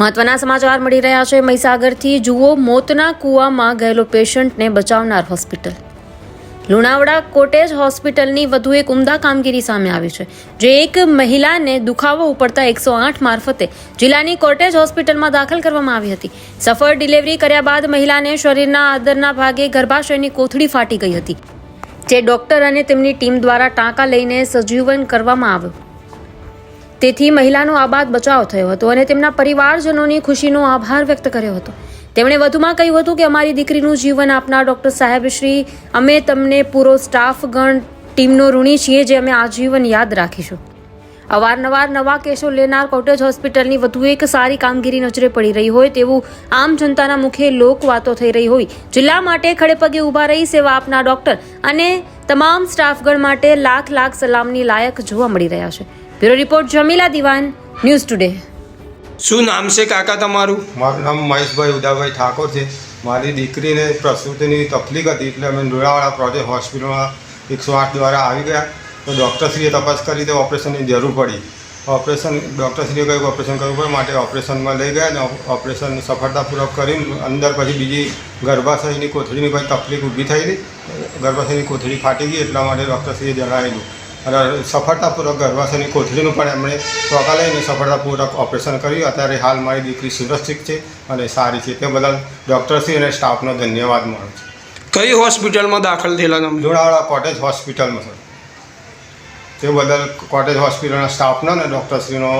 મહત્વના સમાચાર મળી રહ્યા છે. મહીસાગરથી જુઓ, મોતના કૂવામાં ગયેલો પેશન્ટને બચાવનાર હોસ્પિટલ. લુણાવડા કોટેજ હોસ્પિટલની વધુ એક ઉમદા કામગીરી સામે આવી છે. જે એક મહિલાને દુખાવો ઉપડતા એકસો આઠ મારફતે જિલ્લાની કોટેજ હોસ્પિટલમાં દાખલ કરવામાં આવી હતી. સફળ ડિલિવરી કર્યા બાદ મહિલાને શરીરના આદરના ભાગે ગર્ભાશયની કોથળી ફાટી ગઈ હતી. જે ડોક્ટર અને તેમની ટીમ દ્વારા ટાંકા લઈને સજીવન કરવામાં આવ્યું. તેથી મહિલાનો આબાદ બચાવ થયો હતો અને તેમના પરિવારજનોની ખુશીનો આભાર વ્યક્ત કર્યો હતો. તેમણે વધુમાં કહ્યું હતું કે અમારી દીકરીનું જીવન આપનાર ડૉક્ટર સાહેબ શ્રી, અમે તમને પૂરો સ્ટાફગણ ટીમનો ઋણી છીએ જે અમે આજીવન યાદ રાખીશું. અવારનવાર નવા કેસો લેનાર કોટેજ હોસ્પિટલની વધુ એક સારી કામગીરી નજરે પડી રહી હોય તેવું આમ જનતાના મુખે લોક વાતો થઈ રહી હોય. જિલ્લા માટે ખડેપગે ઊભા રહી સેવા આપનાર ડોક્ટર અને તમામ સ્ટાફગણ માટે લાખ લાખ સલામની લાયક જોવા મળી રહ્યા છે. બ્યુરો રિપોર્ટ જમીલા દિવાન ન્યૂઝ ટુડે. શું નામ છે કાકા તમારું? મારું નામ મહેશભાઈ ઉદાભાઈ ઠાકોર છે. મારી દીકરીને પ્રસૂતિની તકલીફ હતી એટલે અમે લુણાવાડા પ્રોજેક્ટ હોસ્પિટલમાં એકસો આઠ દ્વારા આવી ગયા. તો ડૉક્ટરશ્રીએ તપાસ કરી તો ઓપરેશનની જરૂર પડી. ઓપરેશન ડૉક્ટરશ્રીએ કહ્યું કે ઓપરેશન કરવું પડે માટે ઓપરેશનમાં લઈ ગયા અને ઓપરેશન સફળતાપૂર્વક કરીને અંદર પછી બીજી ગર્ભાશયની કોથળીની કોઈ તકલીફ ઊભી થઈ હતી ગર્ભાશયની કોથળી ફાટી ગઈ એટલા માટે ડૉક્ટરશ્રીએ જણાવેલું. અને સફળતાપૂર્વક ગર્ભાશયની કોથળીનું પણ એમણે ટોકા લઈને સફળતાપૂર્વક ઓપરેશન કર્યું. અત્યારે હાલ મારી દીકરી સુરક્ષિત છે અને સારી છે. તે બદલ ડૉક્ટરશ્રી અને સ્ટાફનો ધન્યવાદ માનું છું. કઈ હોસ્પિટલમાં દાખલ થયેલા તમે? લુણાવાડા કોટેજ હોસ્પિટલમાં સર તે બદલ કોટેજ હોસ્પિટલના સ્ટાફનો અને ડૉક્ટરશ્રીનો